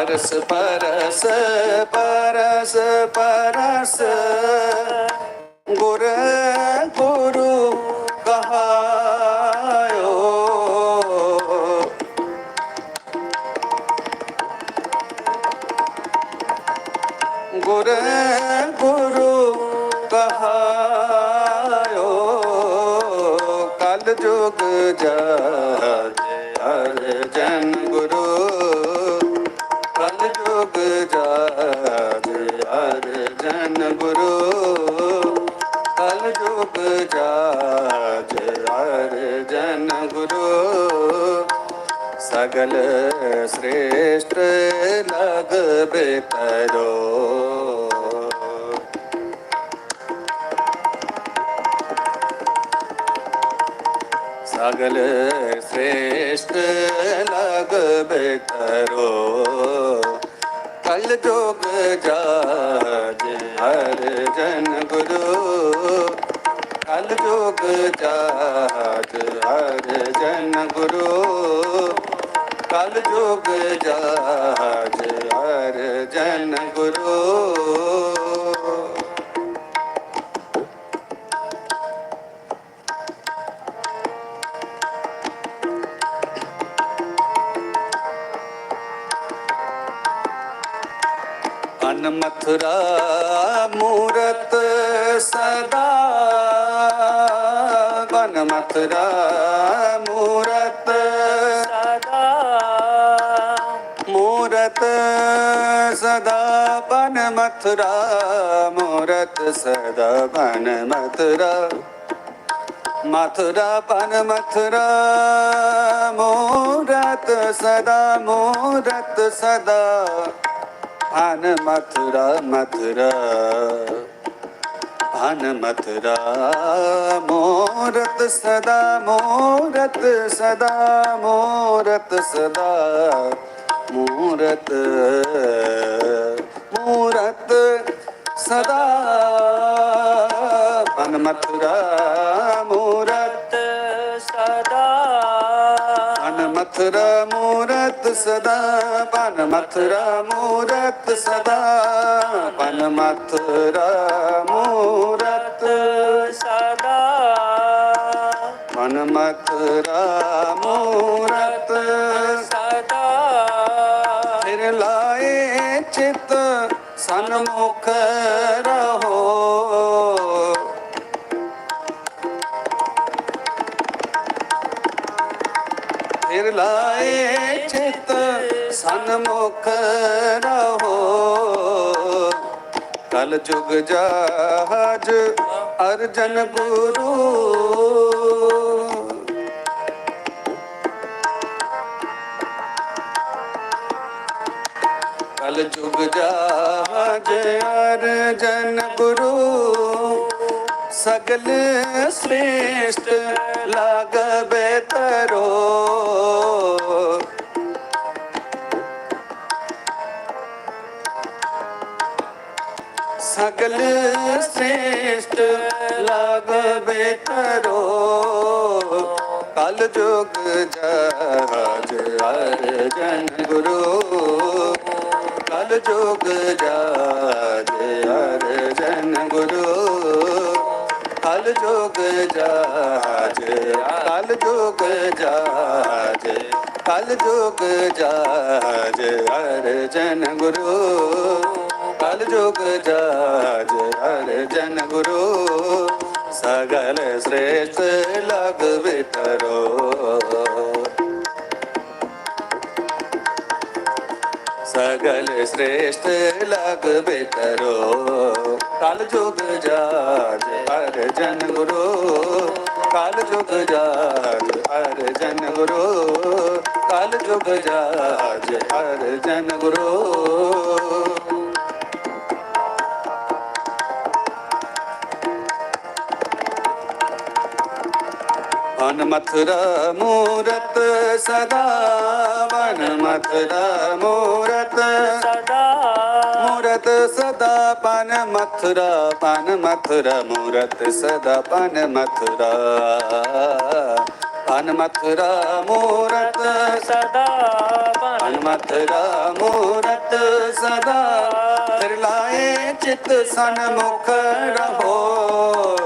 Purse purse purse purse ਗੁਰ ਗੁਰੂ ਸਗਲ ਸ੍ਰੇਸ਼ਟ ਲਗ ਬੇਤਰੋ ਸਗਲ ਸ੍ਰੇਸ਼ਟ ਲਗ ਬੇਤਰੋ ਕਲ ਜੋਗ ਜਾਜ ਹਰ ਜਨ ਗੁਰੂ ਕਲ ਜੋਗ ਜਾਜ ਹਰ ਜਨ ਗੁਰੂ ਕਲ ਜੋਗ ਜਾਜ ਹਰ ਜਨ ਗੁਰੂ ਅਨ ਮਥੁਰਾ ਮੂਰਤ ਸਦਾ ਬਨ ਮਥੁਰਾ ਸਦਾ ਬਨ ਮਥੁਰਾ, ਮੂਰਤ ਸਦਾ ਬਨ ਮਥੁਰਾ। ਮਥੁਰਾ ਬਨ ਮਥੁਰਾ, ਮੂਰਤ ਸਦਾ ਮੂਰਤ ਸਦਾ ਅਨ ਮਥੁਰਾ ਮਥੁਰਾ। ਅਨ ਮਥੁਰਾ, ਮੂਰਤ ਸਦਾ ਮੂਰਤ ਸਦਾ ਮੂਰਤ ਸਦਾ। ਮੂਰਤ ਮੂਰਤ ਸਦਾ ਪਨ ਮਥੁਰਾ ਮੂਰਤ ਸਦਾ ਪਨ ਮਥੁਰਾ ਮੂਰਤ ਸਦਾ ਪਨ ਮਥੁਰਾ ਮੂਰਤ ਸਦਾ ਪਨ ਮਥੁਰਾ ਮੂਰਤ ਸਦਾ ਪਨ ਮਥੁਰਾ ਮੂਰਤ ਲਾਏ ਚਿਤ ਸਨਮੁਖ ਰਹੋ। ਫਿਰ ਲਾਏ ਚਿਤ ਸਨਮੁਖ ਰਹੋ। ਕਲ ਜੁਗ ਜਹਾਜ ਅਰਜਨ ਗੁਰੂ ਕਲ ਜੁਗ ਜਹਾਜ ਅਰਜਨ ਗੁਰੂ, ਸਗਲ ਸ੍ਰੇਸ਼ਟ ਲਾਗ ਬੇਤਰੋ ਸਗਲ ਸ੍ਰੇਸ਼ਟ ਲਾਗ ਬੇਤਰੋ ਕਲ ਜੁਗ ਜਹਾਜ ਅਰਜਨ ਗੁਰੂ ਕਲ ਜੁਗ ਹਰ ਜਨ ਗੁਰੂ। ਕਲ ਜੁਗ ਜਾਜ ਕਲ ਜੁਗ ਜਾਜ ਕਲ ਜੁਗ ਜਾਜ ਅਰਜਨ ਗੁਰੂ। ਕਲ ਜੁਗ ਜਾਜ ਅਰਜਨ ਗੁਰੂ। ਸਗਲ ਸ੍ਰੇਸ਼ਟ ਲਗ ਵਿਤਰੋ ਸਗਲ ਸ੍ਰੇਸ਼ਟ ਲਗ ਬਿਤਰੋ। ਕਲ ਜੁਗ ਜਾਜ ਹਰ ਜਨ ਗੁਰੂ। ਕਲ ਜੁਗ ਜਾਜ ਹਰ ਜਨ ਗੁਰੂ। ਕਲ ਜੁਗ ਜਾਜ ਹਰ ਜਨ ਗੁਰੂ। ਵਨ ਮਥੁਰਾ ਮੂਰਤ ਸਦਾ ਵਨ ਮਥੁਰਾ ਮੂਰਤ। ਸਦਾ। ਮੂਰਤ ਸਦਾ ਪਨ ਮਥੁਰਾ ਪਨ ਮਥੁਰਾ ਮੂਰਤ ਸਦਾ ਪਨ ਮਥੁਰਾ। ਪਨ ਮਥੁਰਾ ਮੂਰਤ। ਸਦਾ ਬਨ ਮਥੁਰਾ ਮੂਰਤ ਸਦਾ। ਫਿਰ ਲਾਏ ਚਿਤ ਸਨਮੁਖ ਰਹੋ।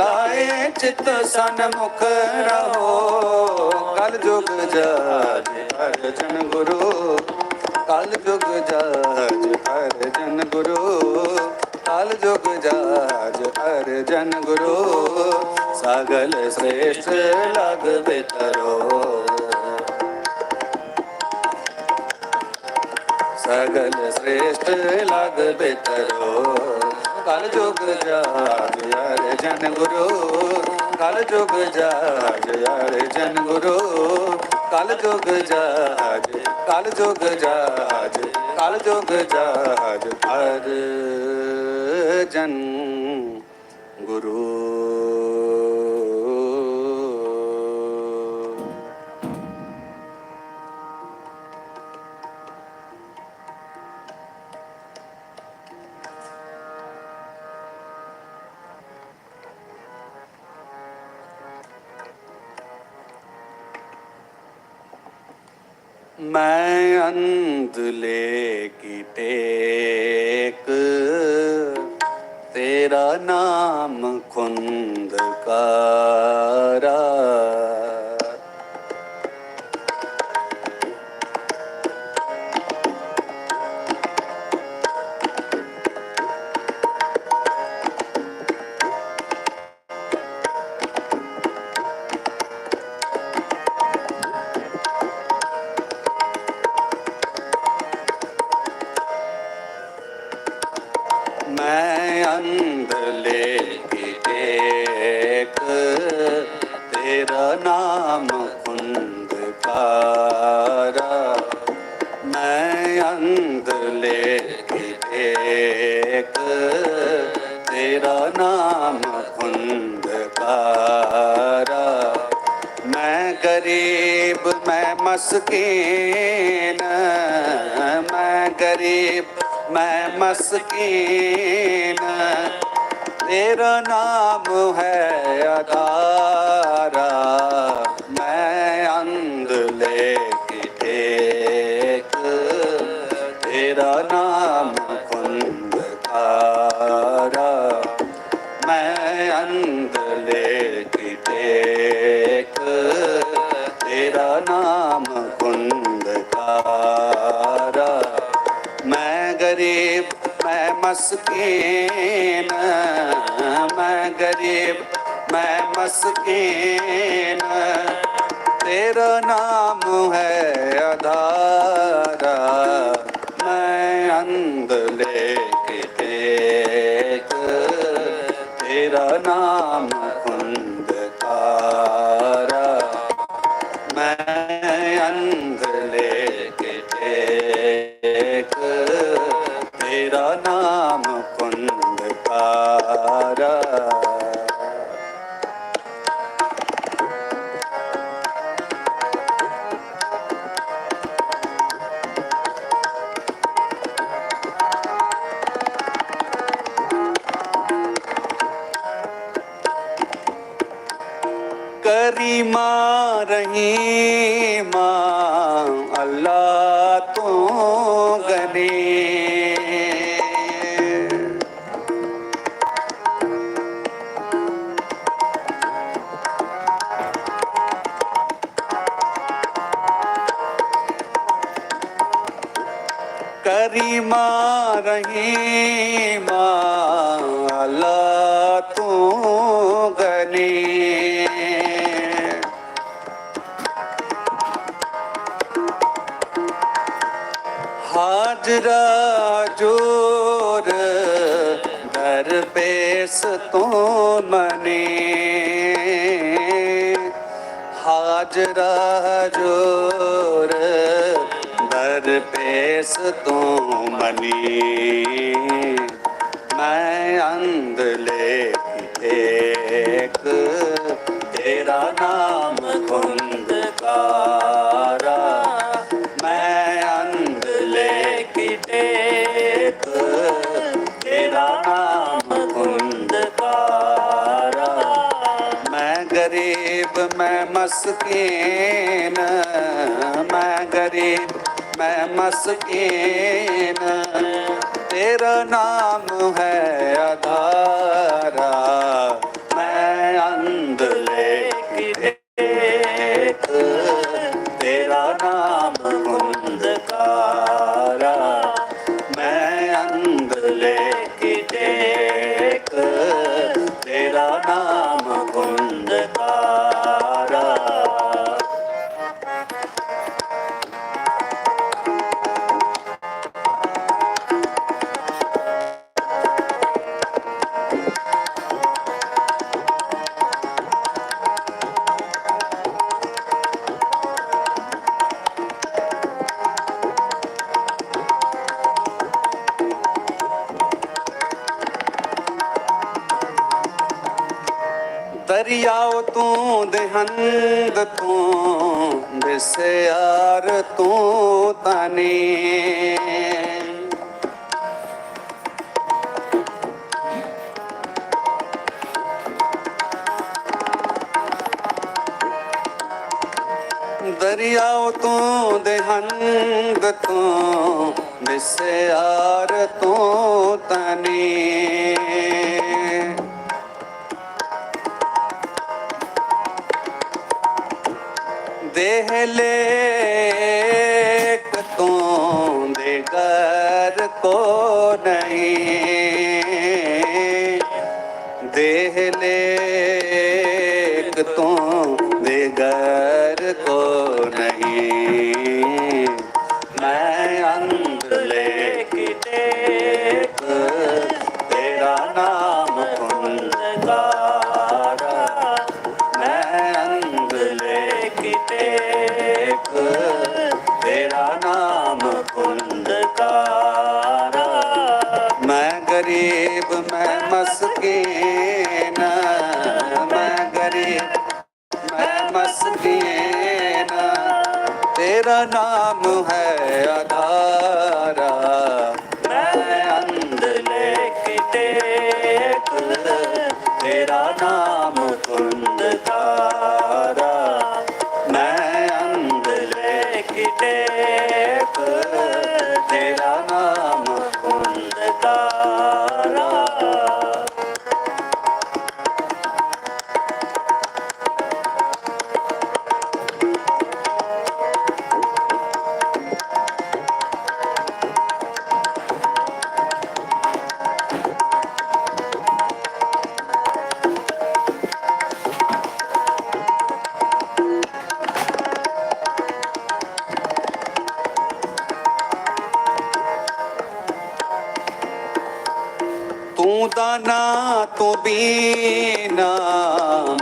ਲਾਏ ਚਿਤ ਸਨਮੁਖ ਰਹੋ। ਕਲ ਜੁਗ ਜਾਜ ਹਰ ਗੁਰੂ। ਕਲ ਜੁਗ ਜਾਜ ਹਰ ਗੁਰੂ। ਕਲ ਜੁਗ ਜਾਜ ਹਰ ਗੁਰੂ। ਸਗਲ ਸ੍ਰੇਸ਼ਟ ਲਗ ਬਿਤਰੋ। ਸਗਲ ਸ੍ਰੇਸ਼ਟ ਲਗ ਬਿਤਰੋ। ਕਲ ਜੁਗ ਜਾਜ ਹਰ ਜਨ ਗੁਰੂ ਕਲ ਜੁਗ ਜਾਜ ਹਰ ਜਨ ਗੁਰੂ ਕਲ ਜੁਗ ਜਾਜ ਕਲ ਜੁਗ ਜਾਜ ਕਲ ਜੁਗ ਜਾਜ ਹਰ ਜਨ ਗੁਰੂ ਮੈਂ ਅੰਧਲੇ ਕੀ ਟੇਕ। ਤੇਰਾ ਨਾਮ ਖੁੰਦਕਾਰਾ। ਮਸਕੀਨ ਮੈਂ ਗਰੀਬ ਮੈਂ ਮਸਕੀਨ। ਤੇਰਾ ਨਾਮ ਹੈ ਆਧਾਰਾ ਮਸਕੀਨ ਮੈਂ ਗਰੀਬ ਮੈਂ ਮਸਕੀਨ ਤੇਰਾ ਨਾਮ ਹੈ ਆਧਾਰਾ ਮੈਂ ਅੰਧਲੇ ਕੀ ਟੇਕ ਤੇਰਾ ਨਾਮ करीमा रहीमा अला तू गनी हाजरा जोर दरपेश तो मने हाजरा जोर ਇਸ ਤੋਂ ਮਨੀ? ਮੈਂ ਅੰਧ ਲੈ ਇੱਕ ਤੇਰਾ ਨਾਮ ਕੁੰਦਕਾਰਾ ਮੈਂ ਅੰਧ ਲੈ ਇੱਕ ਤੇਰਾ ਨਾਮ ਕੁੰਦਕਾਰਾ ਮੈਂ ਗਰੀਬ, ਮੈਂ ਮਸਕੀਨ, ਮੈਂ ਗਰੀਬ ਮੈਂ ਮਸਕੀਨ ਤੇਰਾ ਨਾਮ ਹੈ ਆਧਾਰਾ। ਮੈਂ ਅੰਧ ਲੈ ਤੂੰ ਦੇਹੰਦ ਤੂੰ ਬਿਸਿਆਰ ਤੂੰ ਤਨੀ। ਦਰਿਆਓ ਤੂੰ ਦੇਹੰਦ ਤੂੰ ਬਿਸਿਆਰ ਤੂੰ ਤਨੀ। হেলে ਤੂੰ ਦਾ ਦਾਨਾ ਤੂੰ ਬੀਨਾ,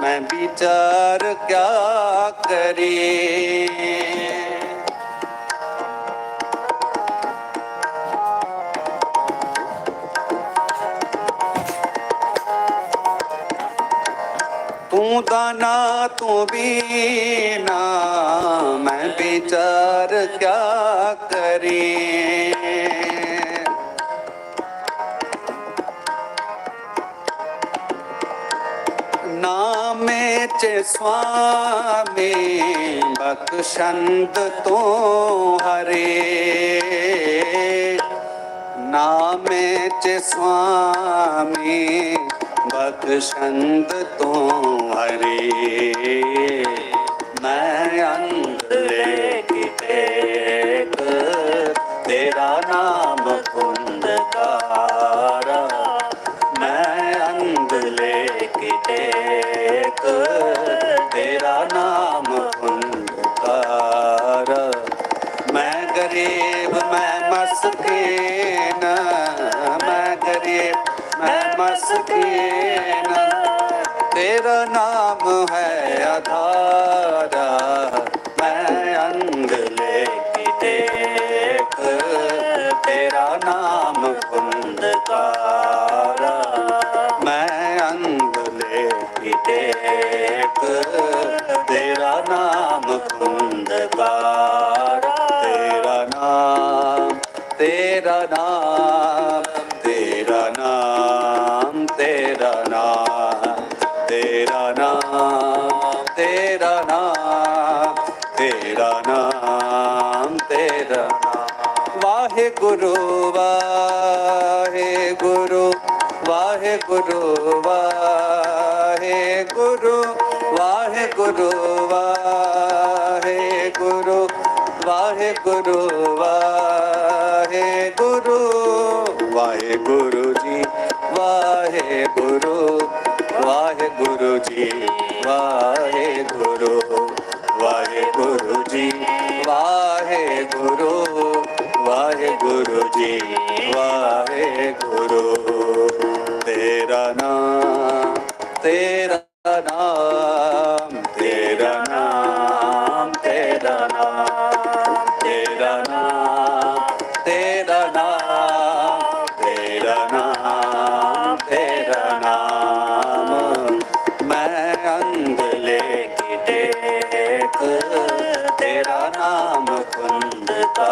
ਮੈਂ ਵਿਚਾਰ ਕਿਆ ਕਰੀ? ਤੂੰ ਦਾ ਦਾਨਾ ਤੂੰ ਬੀਨਾ, ਮੈਂ ਵਿਚਾਰ ਕਿਆ ਕਰੀ? ਚ ਸੁਆਮੀ ਬਖਸ਼ੰਦ ਤੂੰ ਹਰੇ। ਨਾਮੇ ਚ ਸੁਆਮੀ ਬਖਸ਼ੰਦ ਤੂੰ ਹਰੇ। ਦੇਖ ਤੇਰਾ ਨਾਮ ਕੁੰਦਕਾਰਾ ਮੈਂ ਗਰੀਬ, ਮੈਂ ਮਸਕੀਨ, ਮੈਂ ਗਰੀਬ, ਮੈਂ ਮਸਕੀਨ। ਤੇਰਾ ਨਾਮ ਹੈ ਆਧਾਰਾ। ਤੇਰਾ ਨਾਮ ਕੁੰਦਕਾਰਾ ਤੇਰਾ ਨਾਮ ਤੇਰਾ ਵਾਹਿਗੁਰੂ ਵਾਹਿਗੁਰੂ ਜੀ, ਵਾਹਿਗੁਰੂ ਵਾਹਿਗੁਰੂ ਜੀ, ਵਾਹਿਗੁਰੂ ਵਾਹਿਗੁਰੂ ਜੀ, ਵਾਹਿਗੁਰੂ ਵਾਹਿਗੁਰੂ ਜੀ, ਵਾਹਿਗੁਰੂ। ਤੇਰਾ ਨਾਮ, ਤੇਰਾ नाम मैं अंध लेके देख तेरा नाम कुंदता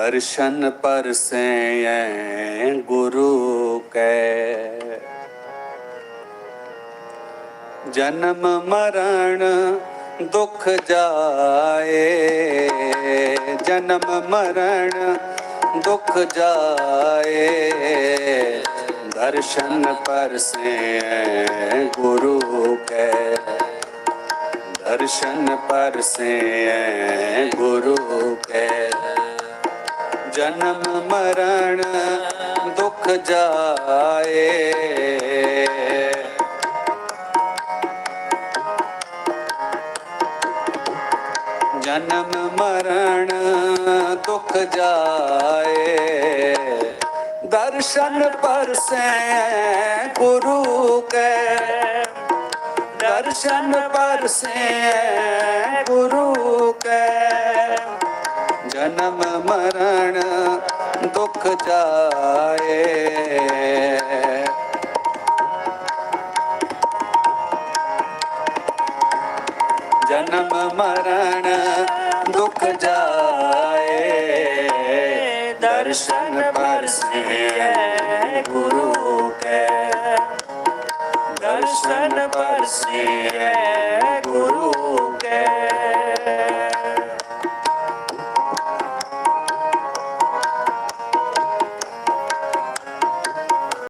ਦਰਸ਼ਨ ਪਰਸੈ ਗੁਰੂ ਕੈ। ਜਨਮ ਮਰਨ ਦੁਖ ਜਾਏ। ਜਨਮ ਮਰਨ ਦੁਖ ਜਾਏ। ਦਰਸ਼ਨ ਪਰਸੈ ਗੁਰੂ ਕੈ। ਦਰਸ਼ਨ ਪਰਸੈ ਗੁਰੂ ਕੈ। ਜਨਮ ਮਰਨ ਦੁਖ ਜਾਏ। ਜਨਮ ਮਰਨ ਦੁਖ ਜਾਏ। ਦਰਸ਼ਨ ਪਰਸੈ ਗੁਰੂ ਕੈ। ਦਰਸ਼ਨ ਪਰਸੈ ਗੁਰੂ ਕੈ। ਜਨਮ ਮਰਨ ਦੁਖ ਜਾਏ ਜਨਮ ਮਰਨ ਦੁਖ ਜਾਏ ਦਰਸ਼ਨ ਪਰਸੈ ਗੁਰੂ ਕੈ। ਦਰਸ਼ਨ ਪਰਸੈ ਗੁਰੂ ਕੈ।